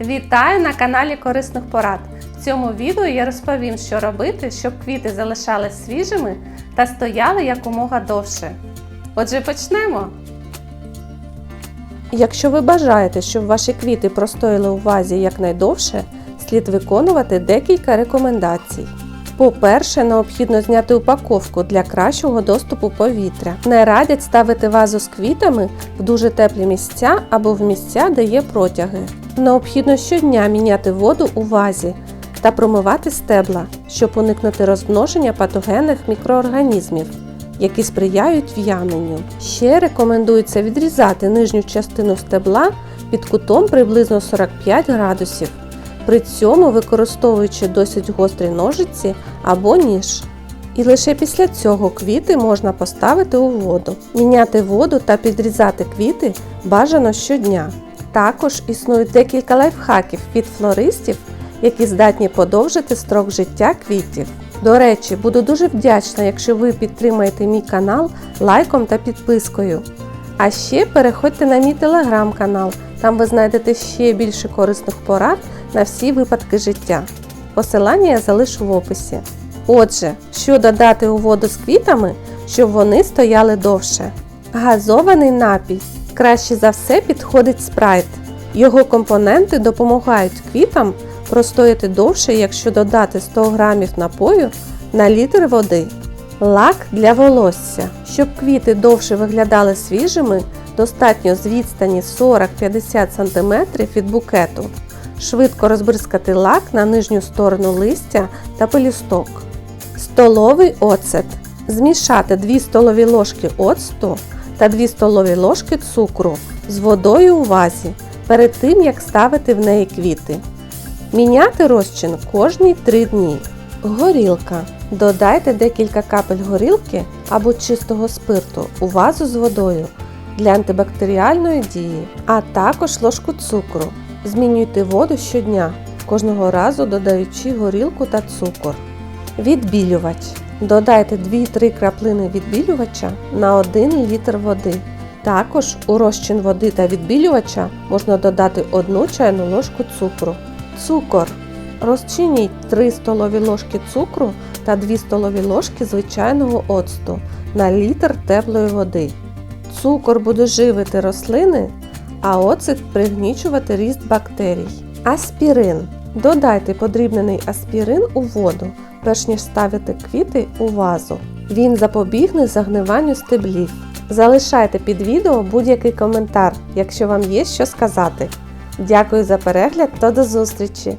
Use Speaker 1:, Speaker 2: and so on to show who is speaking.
Speaker 1: Вітаю на каналі Корисних Порад. В цьому відео я розповім, що робити, щоб квіти залишались свіжими та стояли якомога довше. Отже, почнемо. Якщо ви бажаєте, щоб ваші квіти простояли у вазі якнайдовше, слід виконувати декілька рекомендацій. По-перше, необхідно зняти упаковку для кращого доступу повітря. Не радять ставити вазу з квітами в дуже теплі місця або в місця, де є протяги. Необхідно щодня міняти воду у вазі та промивати стебла, щоб уникнути розмноження патогенних мікроорганізмів, які сприяють в'яненню. Ще рекомендується відрізати нижню частину стебла під кутом приблизно 45 градусів при цьому використовуючи досить гострі ножиці або ніж. І лише після цього квіти можна поставити у воду. Міняти воду та підрізати квіти бажано щодня. Також існують декілька лайфхаків від флористів, які здатні подовжити строк життя квітів. До речі, буду дуже вдячна, якщо ви підтримаєте мій канал лайком та підпискою. А ще переходьте на мій телеграм-канал, там ви знайдете ще більше корисних порад на всі випадки життя. Посилання я залишу в описі. Отже, що додати у воду з квітами, щоб вони стояли довше. Газований напій. Краще за все підходить спрайт. Його компоненти допомагають квітам простояти довше, якщо додати 100 г напою на літр води. Лак для волосся. Щоб квіти довше виглядали свіжими, достатньо з відстані 40-50 см від букету. Швидко розбризкати лак на нижню сторону листя та пелюсток. Столовий оцет. Змішати 2 столові ложки оцту та 2 столові ложки цукру з водою у вазі перед тим, як ставити в неї квіти. Міняти розчин кожні 3 дні. Горілка. Додайте декілька капель горілки або чистого спирту у вазу з водою для антибактеріальної дії, а також ложку цукру. Змінюйте воду щодня, кожного разу додаючи горілку та цукор. Відбілювач. Додайте 2-3 краплини відбілювача на 1 літр води. Також у розчин води та відбілювача можна додати 1 чайну ложку цукру. Цукор. Розчиніть 3 столові ложки цукру та 2 столові ложки звичайного оцту на літр теплої води. Цукор буде живити рослини, а оцет пригнічувати ріст бактерій. Аспірин. Додайте подрібнений аспірин у воду, перш ніж ставити квіти у вазу. Він запобігне загниванню стеблів. Залишайте під відео будь-який коментар, якщо вам є що сказати. Дякую за перегляд та до зустрічі!